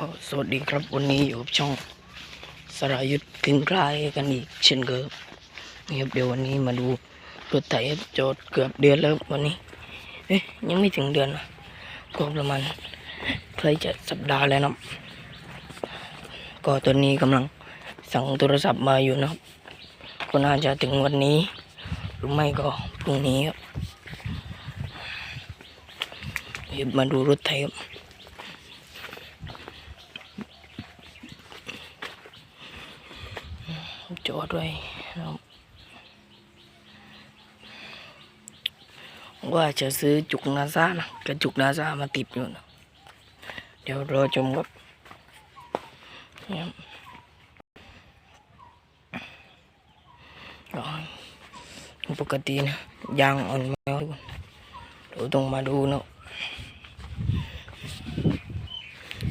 ก็สวัสดีครับวันนี้อยู่กับช่องสรายุทธ์กึ่งกลายกันอีกเช่นเคยนี่ครับเดี๋ยววันนี้มาดูรถไถจอดเกือบเดือนแล้ววันนี้เอ๊ะยังไม่ถึงเดือนนะก็ประมาณใกล้จะสัปดาห์แล้วนะก็ตอนนี้กำลังสั่งโทรศัพท์มาอยู่นะครับก็น่าจะถึงวันนี้ หรือไม่ก็พรุ่งนี้ครับเงียวมาดูรถไถครับ จอดไว้ว่าจะซื้อจุกนาซานะกระจุกนาซามาติดอยู่นะเดี๋ยวรอชมครับปกตินะยางอ่อนไมวะทุกเราต้องมาดูเนาะ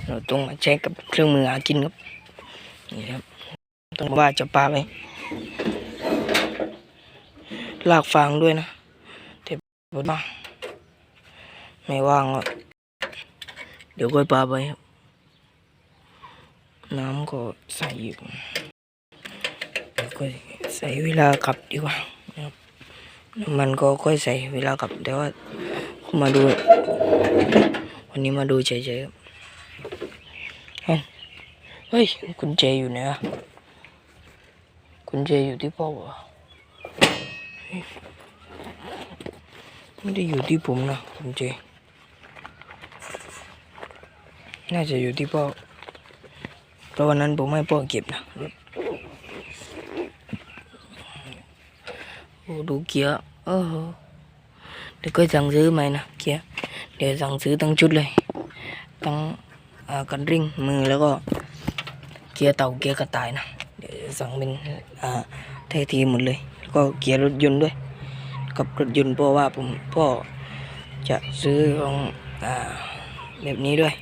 เราต้องมาเช็คกับเครื่องมือหากินครับนี่ครับ ต้องว่าจะปาไปลากฟางด้วยนะแต่บนมาไม่ว่างอะเดี๋ยวก็ปาไปครับน้ำก็ใส่อยู่เดี๋ยวก็ใส่เวลาขับดีกว่านะครับน้ำมันก็ค่อยใส่เวลาขับแต่ว่ามาดู วันนี้มาดูเฉยๆครับเอ้าเฮ้ยคุณเจอยู่ไหนอะ กุญแจอยู่ที่พ่อวะไม่ได้อยู่ที่ผมนะกุญแจน่าจะอยู่ที่พ่อเพราะวันนั้นผมให้พ่อเก็บนะโอ้ดูเกียร์เออเดี๋ยวก็สั่งซื้อใหมนะเกียร์เดี๋ยวสั่งซื้อทั้งชุดเลยทั้งอ่ากันริ่งมือแล้วก็ เกียร์เต่าเกียร์กระต่ายนะเดี๋ยวสั่งเป็นอ่าไททีหมดเลย แล้วก็เกียร์รถยนต์ด้วย กับรถยนต์เพราะว่าผมพ่อจะซื้อของอ่าแบบนี้ด้วย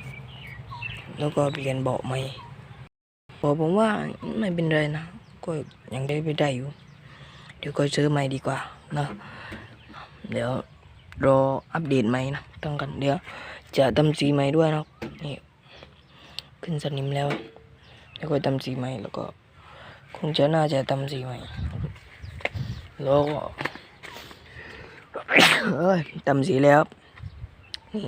แล้วก็เปลี่ยนเบาะใหม่พอกผมว่าไม่เป็นไรนะ ก็ยังได้ไปได้อยู่ เดี๋ยวก็ซื้อใหม่ดีกว่านะเดี๋ยวรออัปเดตใหม่นะต้องกันเดี๋ยวจะทำสีใหม่ด้วยนะนี่ขึ้นสนิมแล้ว แล้วก็ทำสีใหม่แล้วก็ คงจะน่าจะทำสีใหม่แล้วก็เอ้ยทำสีแล้วนี่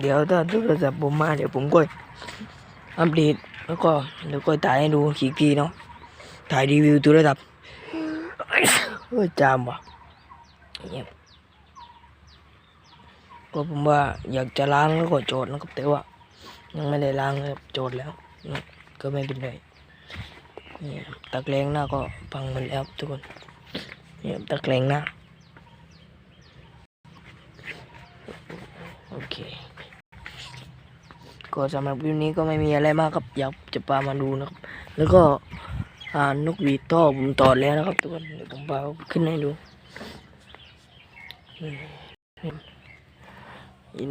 เดี๋ยวถ้าโทรศัพท์ผมมาเดี๋ยวผมก็อัปเดตแล้วก็เดี๋ยวก็ถ่ายให้ดูอีกทีเนาะถ่ายรีวิวโทรศัพท์เออจามว่ะเงียบก็ผมว่าอยากจะล้างแล้วก็โจทย์นะครับแต่ว่า ยังไม่ได้ล้างเลยครับโจทย์แล้วนะก็ไม่เป็นไรเนี่ยตะแกรงหน้าก็พังหมดแล้วทุกคนเนี่ยตะแกรงหน้าโอเคก็สำหรับวิวนี้ก็ไม่มีอะไรมากครับอยากจะพามาดูนะครับ แล้วก็อ่านกหวีดท่อผมตอดแล้วนะครับทุกคนเดี๋ยวผมพาขึ้นให้ดู